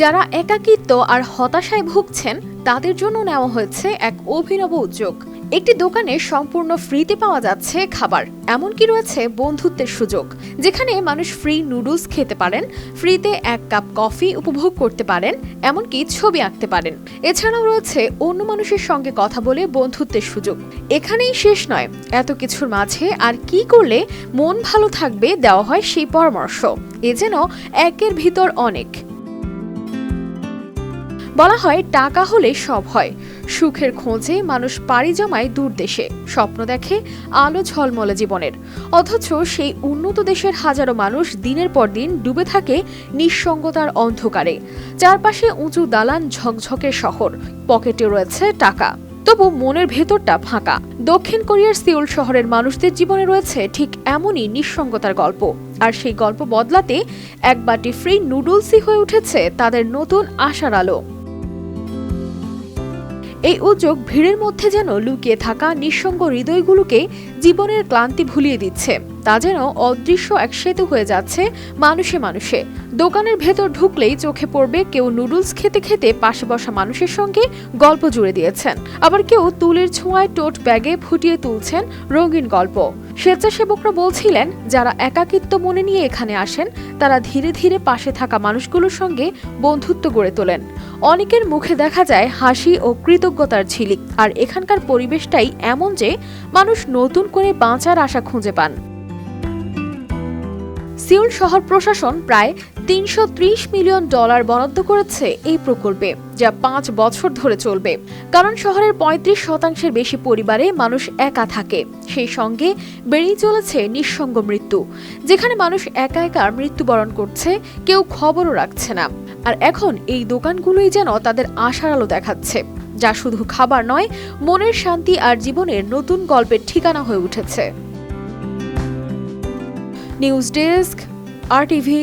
যারা একাকিত্ব আর হতাশায় ভুগছেন, তাদের জন্য নেওয়া হয়েছে এক অভিনব উদ্যোগ। একটি দোকানে সম্পূর্ণ ফ্রিতে পাওয়া যাচ্ছে খাবার, এমনকি রয়েছে বন্ধুত্বের সুযোগ, যেখানে মানুষ ফ্রি নুডলস খেতে পারেন, ফ্রিতে এক কাপ কফি উপভোগ করতে পারেন, এমনকি ছবি আঁকতে পারেন। এছাড়াও রয়েছে অন্য মানুষের সঙ্গে কথা বলে বন্ধুত্বের সুযোগ। এখানেই শেষ নয়, এত কিছুর মাঝে আর কি করলে মন ভালো থাকবে দেওয়া হয় সেই পরামর্শ। এ যেন একের ভিতর অনেক। বলা হয়, টাকা হলে সব হয়। সুখের খোঁজে মানুষ পাড়ি জমায় দূর দেশে। স্বপ্ন দেখে আলো ঝলমলে জীবনের। অথচ সেই উন্নত দেশের হাজারো মানুষ দিনের পর দিন ডুবে থাকে নিঃসঙ্গতার অন্ধকারে। চারপাশে উঁচু দালান, ঝকঝকে শহর। পকেটে রয়েছে টাকা। তবু মনের ভেতরটা ফাঁকা। দক্ষিণ কোরিয়ার সিউল শহরের মানুষদের জীবনে রয়েছে ঠিক এমনই নিঃসঙ্গতার গল্প। আর সেই গল্প বদলাতে এক বাটি ফ্রি নুডলসই হয়ে উঠেছে তাদের নতুন আশার আলো। এই উদ্যোগ ভিড়ের মধ্যে যেন লুকিয়ে থাকা নিঃসঙ্গ হৃদয়গুলোকে জীবনের ক্লান্তি ভুলিয়ে দিচ্ছে। তা যেন অদৃশ্য এক সেতু হয়ে যাচ্ছে মানুষে মানুষে। দোকানের ভেতর ঢুকলেই চোখে পড়বে কেউ নুডলস খেতে খেতে পাশে বসা মানুষের সঙ্গে গল্প জুড়ে দিয়েছেন। আবার কেউ তুলের ছোঁয়ায় টোট ব্যাগে ফুটিয়ে তুলছেন রঙিন গল্প। স্বেচ্ছাসেবকরা বলছিলেন, যারা একাকিত্ব মনে নিয়ে এখানে আসেন, তারা ধীরে ধীরে পাশে থাকা মানুষগুলোর সঙ্গে বন্ধুত্ব গড়ে তোলেন। অনেকের মুখে দেখা যায় হাসি ও কৃতজ্ঞতার ঝিলিক, আর এখানকার পরিবেশটাই এমন যে মানুষ নতুন করে বাঁচার আশা খুঁজে পান। সিউল শহর প্রশাসন প্রায় তিনশো ত্রিশ মিলিয়ন ডলার বরাদ্দ করেছে এই প্রকল্পে, যা পাঁচ বছর ধরে চলবে। কারণ শহরের পঁয়ত্রিশ শতাংশের বেশি পরিবারে মানুষ একা থাকে। সেই সঙ্গে বেড়েই চলেছে নিঃসঙ্গ মৃত্যু, যেখানে মানুষ একা একা মৃত্যুবরণ করছে, কেউ খবরও রাখছে না। আর এখন এই দোকানগুলোই যেন তাদের আশার আলো দেখাচ্ছে, যা শুধু খাবার নয়, মনের শান্তি আর জীবনের নতুন গল্পের ঠিকানা হয়ে উঠেছে। নিউজ ডেস্ক আর টিভি